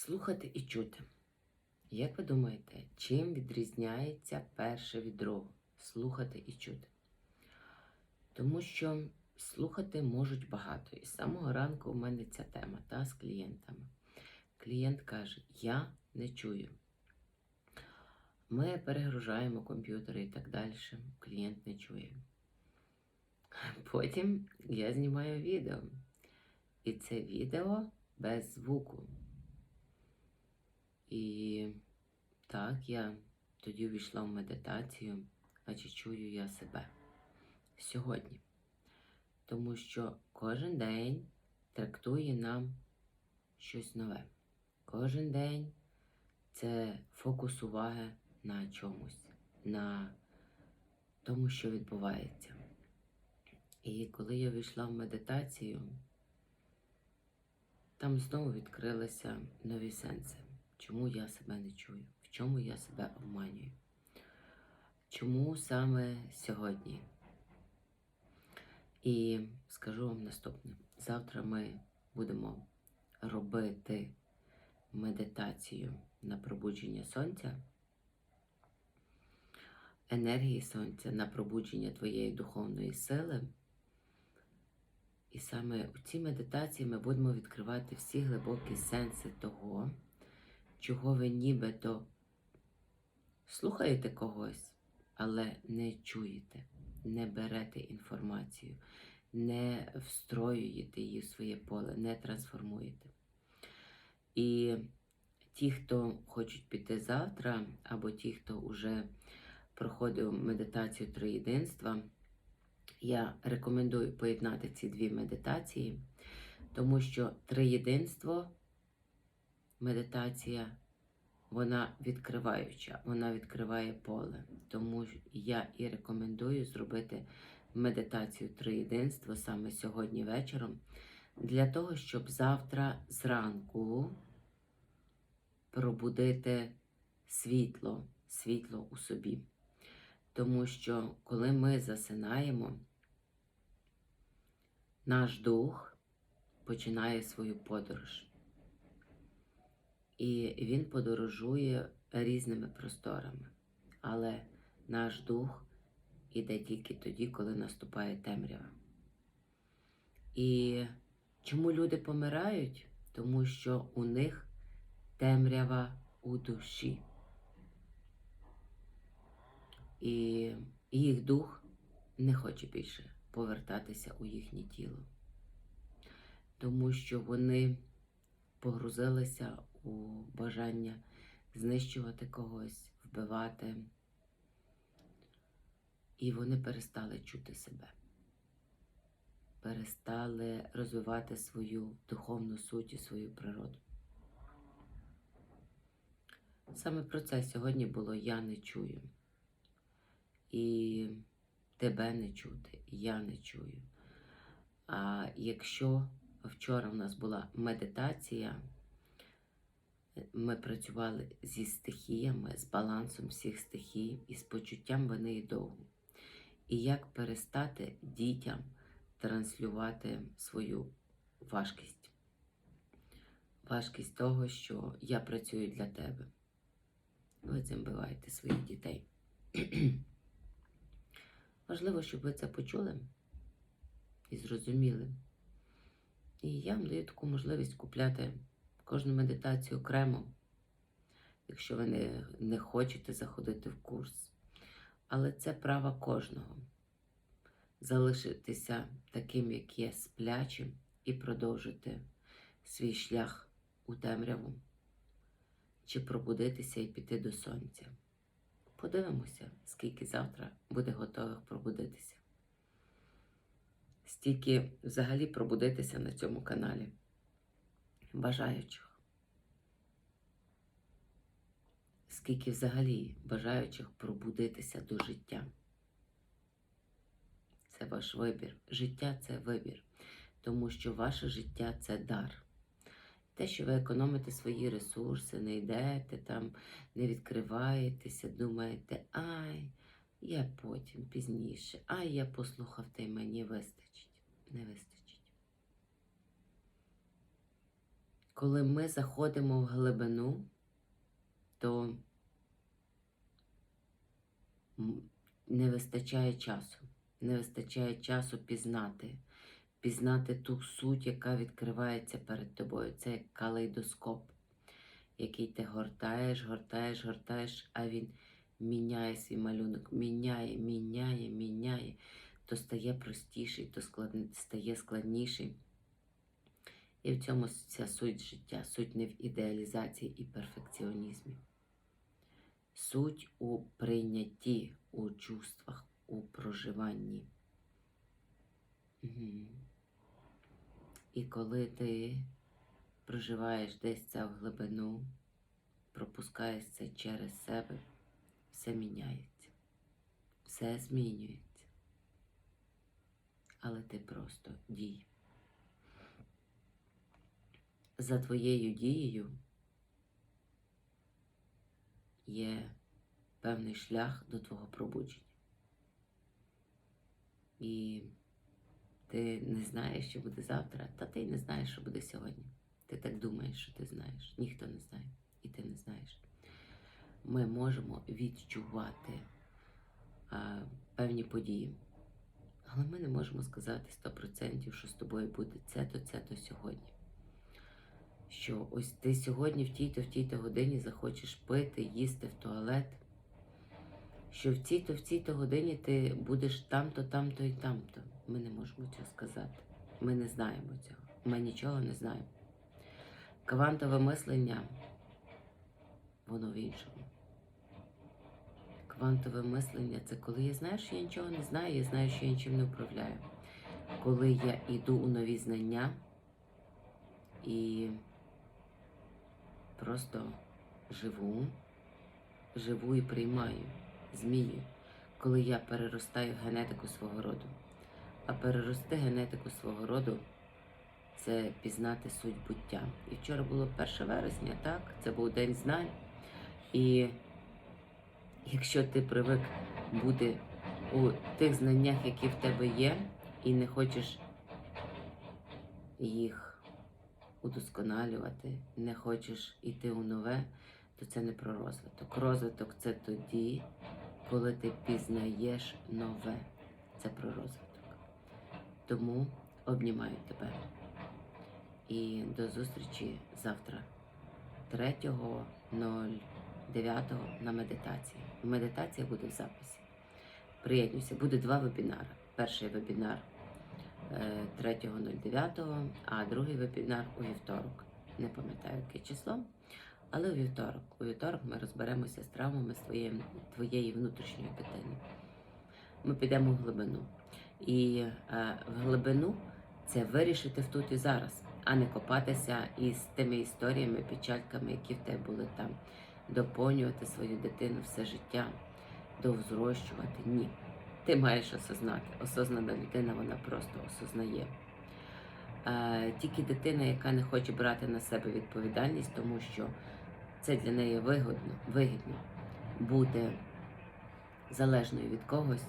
Слухати і чути. Як ви думаєте, чим відрізняється перше від другого? Слухати і чути? Тому що слухати можуть багато. І з самого ранку у мене ця тема та, з клієнтами. Клієнт каже: Я не чую. Ми перегружаємо комп'ютери і так далі. Клієнт не чує. Потім я знімаю відео. І це відео без звуку. І так, я тоді увійшла в медитацію, а чую я себе сьогодні. Тому що кожен день трактує нам щось нове. Кожен день це фокус уваги на чомусь, на тому, що відбувається. І коли я війшла в медитацію, там знову відкрилися нові сенси. Чому я себе не чую? В чому я себе обманюю? Чому саме сьогодні? І скажу вам наступне: завтра ми будемо робити медитацію на пробудження сонця, енергії сонця, на пробудження твоєї духовної сили. І саме у цій медитації ми будемо відкривати всі глибокі сенси того, чого ви нібито слухаєте когось, але не чуєте, не берете інформацію, не встроюєте її в своє поле, не трансформуєте. І ті, хто хочуть піти завтра, або ті, хто вже проходив медитацію троєдинства, я рекомендую поєднати ці дві медитації, тому що триєдинство медитація, вона відкриваюча, вона відкриває поле. Тому я і рекомендую зробити медитацію триєдинства саме сьогодні вечором, для того, щоб завтра зранку пробудити світло, світло у собі. Тому що коли ми засинаємо, наш дух починає свою подорож. І він подорожує різними просторами. Але наш дух іде тільки тоді, коли наступає темрява. І чому люди помирають? Тому що у них темрява у душі. І їх дух не хоче більше повертатися у їхнє тіло, тому що вони погрузилися у бажання знищувати когось, вбивати, і вони перестали чути себе, перестали розвивати свою духовну суть і свою природу. Саме про це сьогодні було Я не чую. І тебе не чути, я не чую. А якщо вчора в нас була медитація, ми працювали зі стихіями, з балансом всіх стихій і з почуттям вини і довгу. І як перестати дітям транслювати свою важкість. Важкість того, що я працюю для тебе. Ви цим биваєте своїх дітей. Важливо, щоб ви це почули і зрозуміли. І я вам даю таку можливість купляти кожну медитацію окремо, якщо ви не, не хочете заходити в курс. Але це право кожного залишитися таким, як є, сплячим, і продовжити свій шлях у темряву, чи пробудитися і піти до сонця. Подивимося, скільки завтра буде готових пробудитися. Стільки взагалі пробудитися на цьому каналі. Бажаючих. Скільки взагалі бажаючих пробудитися до життя. Це ваш вибір. Життя це вибір. Тому що ваше життя це дар. Те, що ви економите свої ресурси, не йдете там, не відкриваєтеся, думаєте, ай, я потім пізніше, ай, я послухав, та й мені вистачить. Не вистачить. коли ми заходимо в глибину, то не вистачає часу. Не вистачає часу пізнати, пізнати ту суть, яка відкривається перед тобою. Це як калейдоскоп, який ти гортаєш, гортаєш, гортаєш, а він міняє свій малюнок, міняє, міняє, міняє, то стає простіший, то склад... стає складніший. І в цьому вся суть життя, суть не в ідеалізації і перфекціонізмі. Суть у прийнятті, у чувствах, у проживанні. Мгм. І коли ти проживаєш десь це в глибину, пропускаєш це через себе, все міняється, все змінюється. Але ти просто дій. За твоєю дією є певний шлях до твого пробудження. І ти не знаєш, що буде завтра, та ти й не знаєш, що буде сьогодні. Ти так думаєш, що ти знаєш. Ніхто не знає, і ти не знаєш. Ми можемо відчувати а, певні події, але ми не можемо сказати 100%, що з тобою буде це-то, це-то сьогодні. Що ось ти сьогодні в тій-то, в тій-то годині захочеш пити, їсти в туалет, що в цій-то, в цій-то годині ти будеш там-то, там-то і там-то. Ми не можемо цього сказати. Ми не знаємо цього. Ми нічого не знаємо. Квантове мислення, воно в іншому. Квантове мислення це коли я знаю, що я нічого не знаю, я знаю, що я нічим не управляю. Коли я йду у нові знання і просто живу, живу і приймаю, змінюю, коли я переростаю генетику свого роду. А перерости генетику свого роду це пізнати суть буття. І вчора було 1 вересня, так, це був день знань. І якщо ти привик бути у тих знаннях, які в тебе є, і не хочеш їх удосконалювати, не хочеш йти у нове, то це не про розвиток. Розвиток це тоді, коли ти пізнаєш нове. Це про розвиток. Тому обнімаю тебе. І до зустрічі завтра, 3.09 на медитації. Медитація буде в записі. Приєднуйся, буде два вебінари. Перший вебінар е, 3.09, а другий вебінар у вівторок. Не пам'ятаю, яке число, але у вівторок. У вівторок ми розберемося з травмами своєї, твоєї внутрішньої дитини. Ми підемо в глибину. І е, в глибину це вирішити в тут і зараз, а не копатися із тими історіями, печальками, які в тебе були там, доповнювати свою дитину все життя, довзрощувати. Ні. Ти маєш осознати. Осознана людина, вона просто осознає. Е, тільки дитина, яка не хоче брати на себе відповідальність, тому що це для неї вигодно, вигідно бути залежною від когось,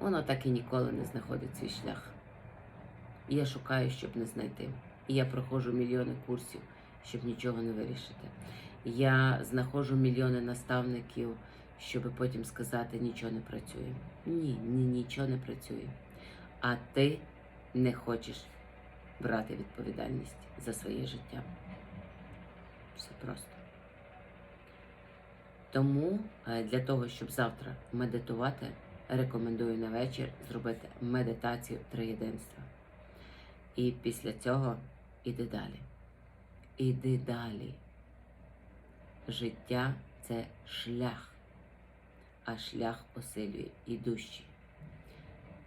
воно так і ніколи не знаходить свій шлях. І я шукаю, щоб не знайти. І я проходжу мільйони курсів, щоб нічого не вирішити. Я знаходжу мільйони наставників, щоб потім сказати, нічого не працює. Ні, ні, нічого не працює. А ти не хочеш брати відповідальність за своє життя. Все просто. Тому е, для того, щоб завтра медитувати, рекомендую на вечір зробити медитацію триєдинства. І після цього іди далі. Іди далі. Життя це шлях, а шлях посилює ідущий.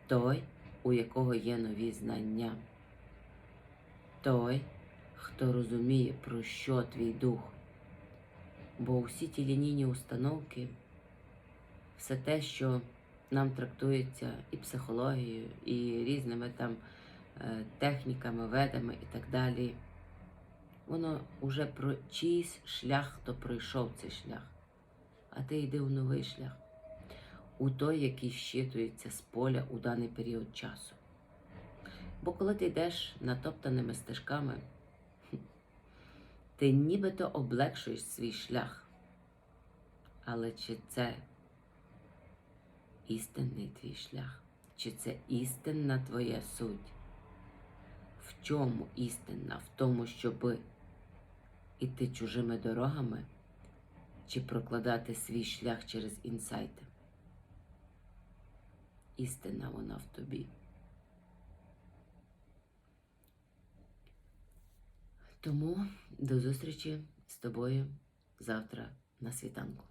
Той, у якого є нові знання. Той, хто розуміє, про що твій дух. Бо усі ті лінійні установки, все те, що нам трактується і психологією, і різними там е, техніками, ведами і так далі, воно вже про чийсь шлях, хто пройшов цей шлях. А ти йди у новий шлях, у той, який щитується з поля у даний період часу. Бо коли ти йдеш натоптаними стежками, Ти нібито облегшуєш свій шлях. Але чи це істинний твій шлях? Чи це істинна твоя суть? В чому істинна? В тому, щоб іти чужими дорогами, чи прокладати свій шлях через інсайти? Істина вона в тобі. Тому до зустрічі з тобою завтра на світанку.